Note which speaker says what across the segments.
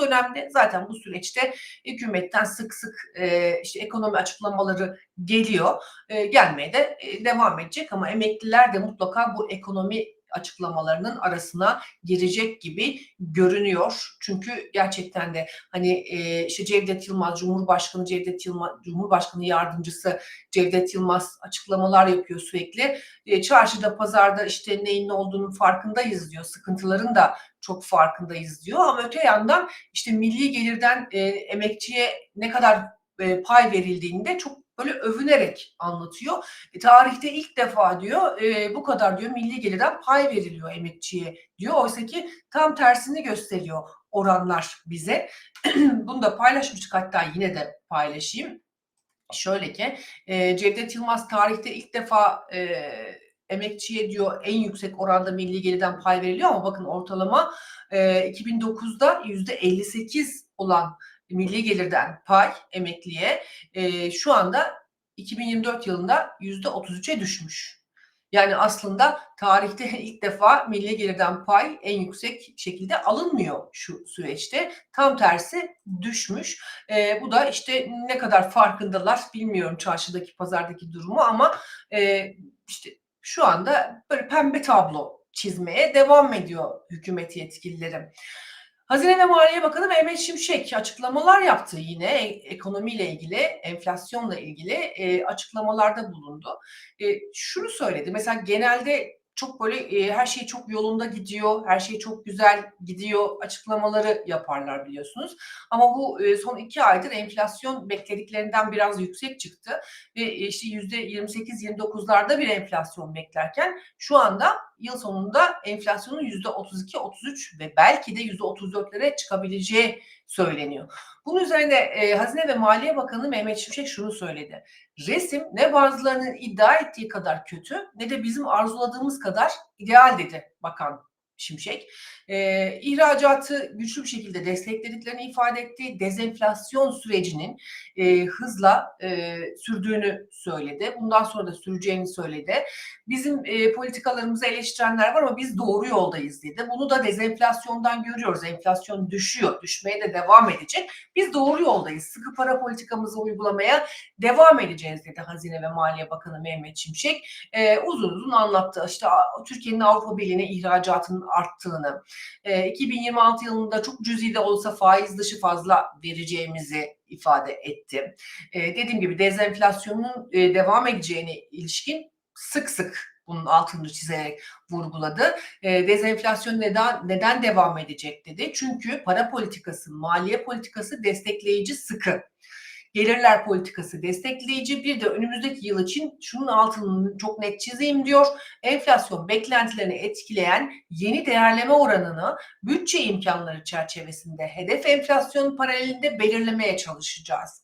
Speaker 1: dönemde zaten bu süreçte hükümetten sık sık e, işte ekonomi açıklamaları geliyor. E, gelmeye de e, devam edecek ama emekliler de mutlaka bu ekonomi açıklamalarının arasına girecek gibi görünüyor. Çünkü gerçekten de hani e, işte Cevdet Yılmaz, Cumhurbaşkanı Cevdet Yılmaz, Cumhurbaşkanı Yardımcısı Cevdet Yılmaz açıklamalar yapıyor sürekli. E, çarşıda, pazarda işte neyin ne olduğunun farkındayız diyor. Sıkıntıların da çok farkındayız diyor. Ama öte yandan işte milli gelirden e, emekçiye ne kadar e, pay verildiğinde çok böyle övünerek anlatıyor. E, tarihte ilk defa diyor e, bu kadar diyor milli gelirden pay veriliyor emekçiye diyor. Oysa ki tam tersini gösteriyor oranlar bize. Bunu da paylaşmıştık hatta yine de paylaşayım. Şöyle ki e, Cevdet Yılmaz tarihte ilk defa e, emekçiye diyor en yüksek oranda milli gelirden pay veriliyor ama bakın ortalama e, 2009'da yüzde 58 olan milli gelirden pay emekliye e, şu anda 2024 yılında yüzde 33'e düşmüş. Yani aslında tarihte ilk defa milli gelirden pay en yüksek şekilde alınmıyor şu süreçte. Tam tersi düşmüş. E, bu da işte ne kadar farkındalar bilmiyorum çarşıdaki pazardaki durumu ama e, işte şu anda böyle pembe tablo çizmeye devam ediyor hükümet yetkilileri. Hazine ve Maliye Bakanı Mehmet Şimşek açıklamalar yaptı yine ekonomiyle ilgili, enflasyonla ilgili e, açıklamalarda bulundu. E, şunu söyledi, mesela genelde çok böyle e, her şey çok yolunda gidiyor, her şey çok güzel gidiyor açıklamaları yaparlar biliyorsunuz. Ama bu e, son iki aydır enflasyon beklediklerinden biraz yüksek çıktı ve e, işte yüzde 28-29'larda bir enflasyon beklerken şu anda yıl sonunda enflasyonun yüzde 32-33 ve belki de yüzde 34'lere çıkabileceği söyleniyor. Bunun üzerine e, Hazine ve Maliye Bakanı Mehmet Şimşek şunu söyledi. Resim ne bazılarının iddia ettiği kadar kötü ne de bizim arzuladığımız kadar ideal dedi bakan Şimşek. E, ihracatı güçlü bir şekilde desteklediklerini ifade etti. Dezenflasyon sürecinin e, hızla e, sürdüğünü söyledi. Bundan sonra da süreceğini söyledi. Bizim e, politikalarımızı eleştirenler var ama biz doğru yoldayız dedi. Bunu da dezenflasyondan görüyoruz. Enflasyon düşüyor, düşmeye de devam edecek. Biz doğru yoldayız. Sıkı para politikamızı uygulamaya devam edeceğiz dedi Hazine ve Maliye Bakanı Mehmet Şimşek. E, uzun uzun anlattı. İşte Türkiye'nin Avrupa Birliği'ne ihracatının arttığını, e, 2026 yılında çok cüzi de olsa faiz dışı fazla vereceğimizi ifade etti. E, dediğim gibi dezenflasyonun e, devam edeceğine ilişkin sık sık bunun altını çizerek vurguladı. E, dezenflasyon neden neden devam edecek dedi. Çünkü para politikası, maliye politikası destekleyici sıkı gelirler politikası destekleyici. Bir de önümüzdeki yıl için şunun altını çok net çizeyim diyor. Enflasyon beklentilerini etkileyen yeni değerleme oranını bütçe imkanları çerçevesinde hedef enflasyon paralelinde belirlemeye çalışacağız.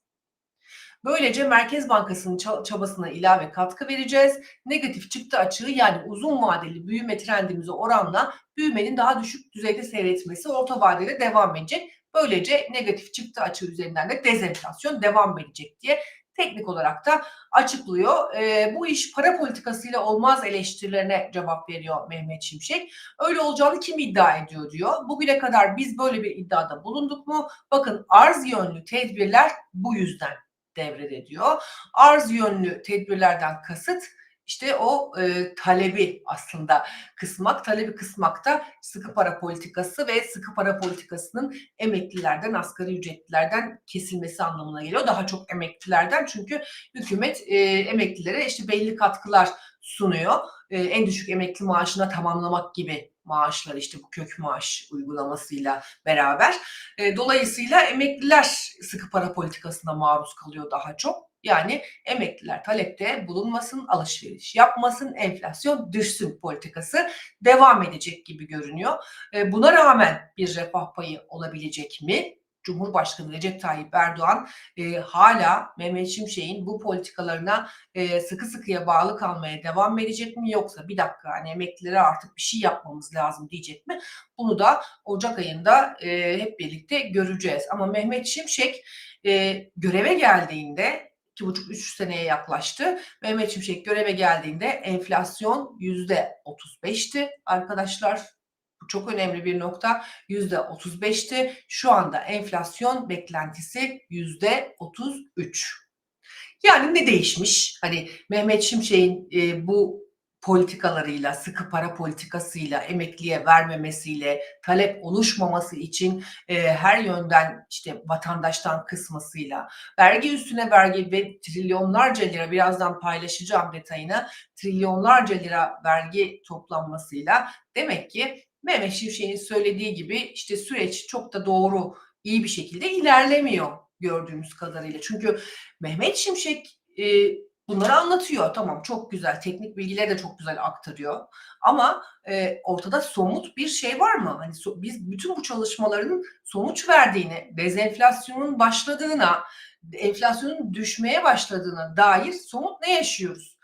Speaker 1: Böylece Merkez Bankası'nın çabasına ilave katkı vereceğiz. Negatif çıktı açığı yani uzun vadeli büyüme trendimize oranla büyümenin daha düşük düzeyde seyretmesi orta vadede devam edecek. Böylece negatif çıktı açığı üzerinden de dezenflasyon devam edecek diye teknik olarak da açıklıyor. E, bu iş para politikasıyla olmaz eleştirilerine cevap veriyor Mehmet Şimşek. Öyle olacağını kim iddia ediyor diyor. Bugüne kadar biz böyle bir iddiada bulunduk mu? Bakın arz yönlü tedbirler bu yüzden devrede diyor. Arz yönlü tedbirlerden kasıt işte o e, talebi aslında kısmak, talebi kısmakta sıkı para politikası ve sıkı para politikasının emeklilerden, asgari ücretlilerden kesilmesi anlamına geliyor. Daha çok emeklilerden çünkü hükümet e, emeklilere işte belli katkılar sunuyor. E, en düşük emekli maaşına tamamlamak gibi maaşlar işte bu kök maaş uygulamasıyla beraber. E, dolayısıyla emekliler sıkı para politikasına maruz kalıyor daha çok. Yani emekliler talepte bulunmasın, alışveriş yapmasın, enflasyon düşsün politikası devam edecek gibi görünüyor. E, buna rağmen bir refah payı olabilecek mi? Cumhurbaşkanı Recep Tayyip Erdoğan e, hala Mehmet Şimşek'in bu politikalarına e, sıkı sıkıya bağlı kalmaya devam edecek mi yoksa bir dakika hani emeklilere artık bir şey yapmamız lazım diyecek mi? Bunu da Ocak ayında e, hep birlikte göreceğiz. Ama Mehmet Şimşek e, göreve geldiğinde iki buçuk üç seneye yaklaştı. Mehmet Şimşek göreve geldiğinde enflasyon yüzde otuz beşti arkadaşlar. Bu çok önemli bir nokta. Yüzde 35'ti. Şu anda enflasyon beklentisi yüzde 33. Yani ne değişmiş? Hani Mehmet Şimşek'in e, bu politikalarıyla, sıkı para politikasıyla, emekliye vermemesiyle, talep oluşmaması için e, her yönden işte vatandaştan kısmasıyla, vergi üstüne vergi ve trilyonlarca lira birazdan paylaşacağım detayını, trilyonlarca lira vergi toplanmasıyla demek ki Mehmet Şimşek'in söylediği gibi işte süreç çok da doğru, iyi bir şekilde ilerlemiyor gördüğümüz kadarıyla. Çünkü Mehmet Şimşek e, bunları anlatıyor. Tamam çok güzel, teknik bilgileri de çok güzel aktarıyor. Ama e, ortada somut bir şey var mı? Hani so- biz bütün bu çalışmaların sonuç verdiğini, dezenflasyonun başladığına, enflasyonun düşmeye başladığına dair somut ne yaşıyoruz?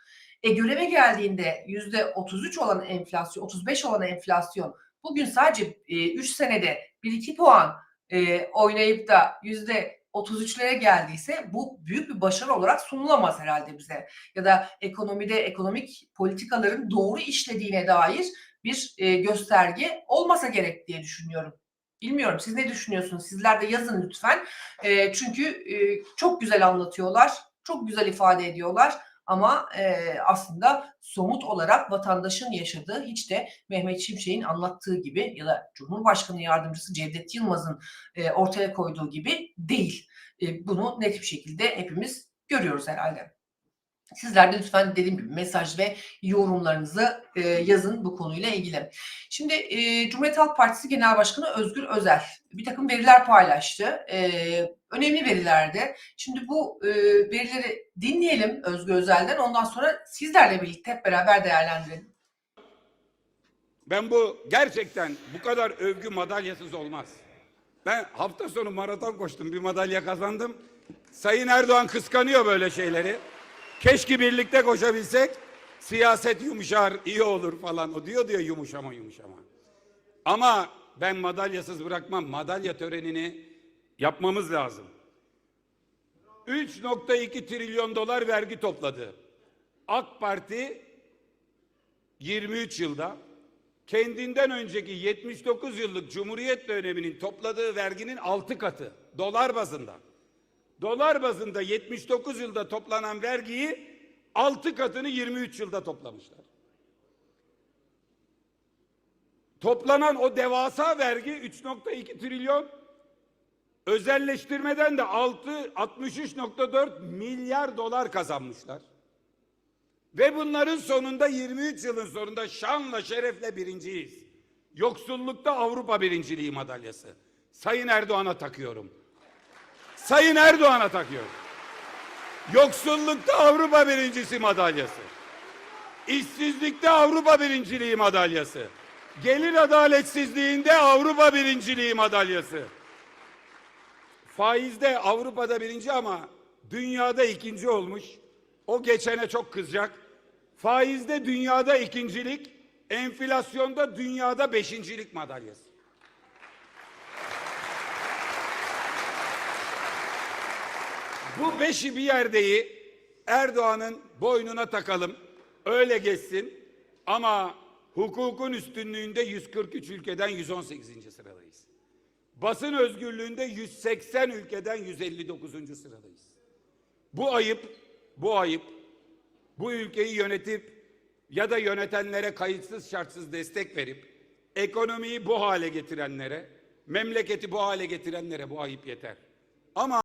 Speaker 1: E göreve geldiğinde yüzde 33 olan enflasyon, 35 olan enflasyon bugün sadece 3 senede 1-2 puan e, oynayıp da yüzde 33'lere geldiyse bu büyük bir başarı olarak sunulamaz herhalde bize. Ya da ekonomide ekonomik politikaların doğru işlediğine dair bir e, gösterge olmasa gerek diye düşünüyorum. Bilmiyorum siz ne düşünüyorsunuz? Sizler de yazın lütfen. E, çünkü e, çok güzel anlatıyorlar, çok güzel ifade ediyorlar. Ama e, aslında somut olarak vatandaşın yaşadığı hiç de Mehmet Şimşek'in anlattığı gibi ya da Cumhurbaşkanı Yardımcısı Cevdet Yılmaz'ın e, ortaya koyduğu gibi değil. E, bunu net bir şekilde hepimiz görüyoruz herhalde. Sizler de lütfen dediğim gibi mesaj ve yorumlarınızı e, yazın bu konuyla ilgili. Şimdi e, Cumhuriyet Halk Partisi Genel Başkanı Özgür Özel bir takım veriler paylaştı. E, önemli verilerdi. Şimdi bu e, verileri dinleyelim Özgür Özel'den. Ondan sonra sizlerle birlikte hep beraber değerlendirelim.
Speaker 2: Ben bu gerçekten bu kadar övgü madalyasız olmaz. Ben hafta sonu maraton koştum bir madalya kazandım. Sayın Erdoğan kıskanıyor böyle şeyleri. Keşke birlikte koşabilsek. Siyaset yumuşar, iyi olur falan. O diyor diyor yumuşama yumuşama. Ama ben madalyasız bırakmam. Madalya törenini yapmamız lazım. 3.2 trilyon dolar vergi topladı. AK Parti 23 yılda kendinden önceki 79 yıllık Cumhuriyet döneminin topladığı verginin 6 katı dolar bazında. Dolar bazında 79 yılda toplanan vergiyi 6 katını 23 yılda toplamışlar. Toplanan o devasa vergi 3.2 trilyon özelleştirmeden de 6 63.4 milyar dolar kazanmışlar. Ve bunların sonunda 23 yılın sonunda şanla şerefle birinciyiz. Yoksullukta Avrupa birinciliği madalyası. Sayın Erdoğan'a takıyorum. Sayın Erdoğan'a takıyorum. Yoksullukta Avrupa birincisi madalyası. İşsizlikte Avrupa birinciliği madalyası. Gelir adaletsizliğinde Avrupa birinciliği madalyası. Faizde Avrupa'da birinci ama dünyada ikinci olmuş. O geçene çok kızacak. Faizde dünyada ikincilik, enflasyonda dünyada beşincilik madalyası. Bu beşi bir yerdeyi Erdoğan'ın boynuna takalım. Öyle geçsin. Ama hukukun üstünlüğünde 143 ülkeden 118. sıradayız. Basın özgürlüğünde 180 ülkeden 159. sıradayız. Bu ayıp, bu ayıp. Bu ülkeyi yönetip ya da yönetenlere kayıtsız şartsız destek verip ekonomiyi bu hale getirenlere, memleketi bu hale getirenlere bu ayıp yeter. Ama